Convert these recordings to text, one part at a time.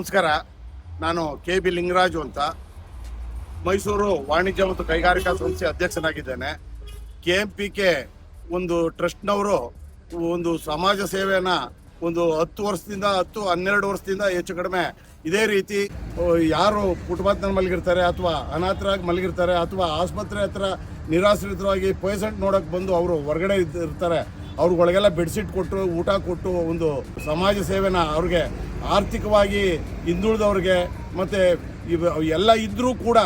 ನಮಸ್ಕಾರ. ನಾನು K B Lingaraju ಅಂತ. ಮೈಸೂರು ವಾಣಿಜ್ಯ ಮತ್ತು ಕೈಗಾರಿಕಾ ಸಂಸ್ಥೆ ಅಧ್ಯಕ್ಷನಾಗಿದ್ದೇನೆ. ಕೆ ಎಂ ಪಿ ಕೆ ಒಂದು ಟ್ರಸ್ಟ್ನವರು ಒಂದು ಸಮಾಜ ಸೇವೆಯನ್ನ ಒಂದು ಹತ್ತು ವರ್ಷದಿಂದ ಹತ್ತು ಹನ್ನೆರಡು ವರ್ಷದಿಂದ ಹೆಚ್ಚು ಕಡಿಮೆ ಇದೇ ರೀತಿ ಯಾರು ಫುಟ್ಪಾತ್ನಲ್ಲಿ ಮಲಗಿರ್ತಾರೆ ಅಥವಾ ಅನಾಥರಾಗಿ ಮಲಗಿರ್ತಾರೆ ಅಥವಾ ಆಸ್ಪತ್ರೆ ಹತ್ರ ನಿರಾಶ್ರಿತರಾಗಿ ಪೇಷಂಟ್ ನೋಡಕ್ಕೆ ಬಂದು ಅವರು ಹೊರಗಡೆ ಇರ್ತಾರೆ. ಅವ್ರಿಗಳಿಗೆಲ್ಲ ಬೆಡ್ಶೀಟ್ ಕೊಟ್ಟು, ಊಟ ಕೊಟ್ಟು ಒಂದು ಸಮಾಜ ಸೇವೆನ ಅವ್ರಿಗೆ ಆರ್ಥಿಕವಾಗಿ ಹಿಂದುಳಿದವ್ರಿಗೆ ಮತ್ತು ಇವ, ಎಲ್ಲ ಇದ್ದರೂ ಕೂಡ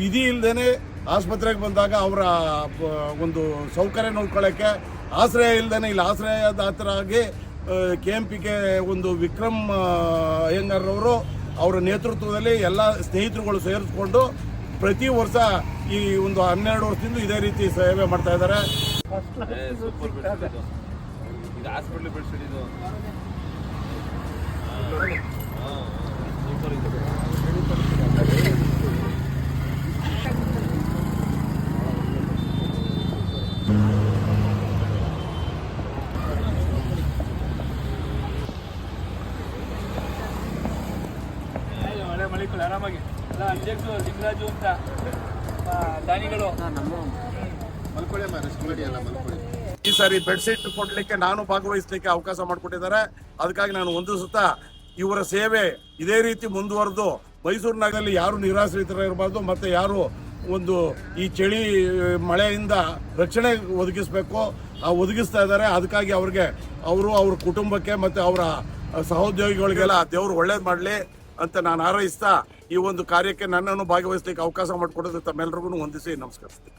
ವಿಧಿ ಇಲ್ಲದೇ ಆಸ್ಪತ್ರೆಗೆ ಬಂದಾಗ ಅವರ ಒಂದು ಸೌಕರ್ಯ ನೋಡ್ಕೊಳ್ಳೋಕ್ಕೆ ಆಶ್ರಯ ಇಲ್ಲದೇನೆ ಇಲ್ಲಿ. ಆಶ್ರಯದಾತರಾಗಿ ಕೆ ಎಂ ಪಿ ಕೆ ಒಂದು ವಿಕ್ರಮ್ ಅಯ್ಯಂಗಾರ್ರವರು ಅವರ ನೇತೃತ್ವದಲ್ಲಿ ಎಲ್ಲ ಸ್ನೇಹಿತರುಗಳು ಸೇರಿಸ್ಕೊಂಡು ಪ್ರತಿ ವರ್ಷ ಈ ಒಂದು ಹನ್ನೆರಡು ವರ್ಷದಿಂದ ಇದೇ ರೀತಿ ಸೇವೆ ಮಾಡ್ತಾ ಇದ್ದಾರೆ. ಸೂಪರ್ ಇದು. ಇದು ಹಾಸ್ಪಿಟ್ಲ್ ಬೆಡ್ಶೀಟ್ ಇದು. ಸೂಪರ್ ಇದು ಮಳೆ ಮಳಿಕೊಳ್ಳಿ ಆರಾಮಾಗಿ. ಎಲ್ಲ ಅಧ್ಯಕ್ಷರು ಲಿಂಗರಾಜು ಅಂತ ದಾನಿಗಳು. ದಾನಿಗಳು ಈ ಸಾರಿ ಬೆಡ್ಶೀಟ್ ಕೊಡ್ಲಿಕ್ಕೆ ನಾನು ಭಾಗವಹಿಸಲಿಕ್ಕೆ ಅವಕಾಶ ಮಾಡಿಕೊಟ್ಟಿದ್ದಾರೆ. ಅದಕ್ಕಾಗಿ ನಾನು ಒಂದು ಸುತ್ತ ಇವರ ಸೇವೆ ಇದೇ ರೀತಿ ಮುಂದುವರೆದು, ಮೈಸೂರು ನಗರದಲ್ಲಿ ಯಾರು ನಿರಾಶ್ರಿತರಿರಬಾರ್ದು, ಮತ್ತೆ ಯಾರು ಒಂದು ಈ ಚಳಿ, ಮಳೆಯಿಂದ ರಕ್ಷಣೆ ಒದಗಿಸಬೇಕು ಒದಗಿಸ್ತಾ ಇದ್ದಾರೆ. ಅದಕ್ಕಾಗಿ ಅವ್ರಿಗೆ, ಅವರು ಅವ್ರ ಕುಟುಂಬಕ್ಕೆ ಮತ್ತೆ ಅವರ ಸಹೋದ್ಯೋಗಿಗಳಿಗೆಲ್ಲ ದೇವರು ಒಳ್ಳೇದು ಮಾಡಲಿ ಅಂತ ನಾನು ಹಾರೈಸ್ತಾ, ಈ ಒಂದು ಕಾರ್ಯಕ್ಕೆ ನನ್ನನ್ನು ಭಾಗವಹಿಸಲಿಕ್ಕೆ ಅವಕಾಶ ಮಾಡಿಕೊಡೋದು ತಮ್ಮೆಲ್ಲರಿಗೂ ಹೊಂದಿಸಿ ನಮಸ್ಕರಿಸ್ತೀನಿ.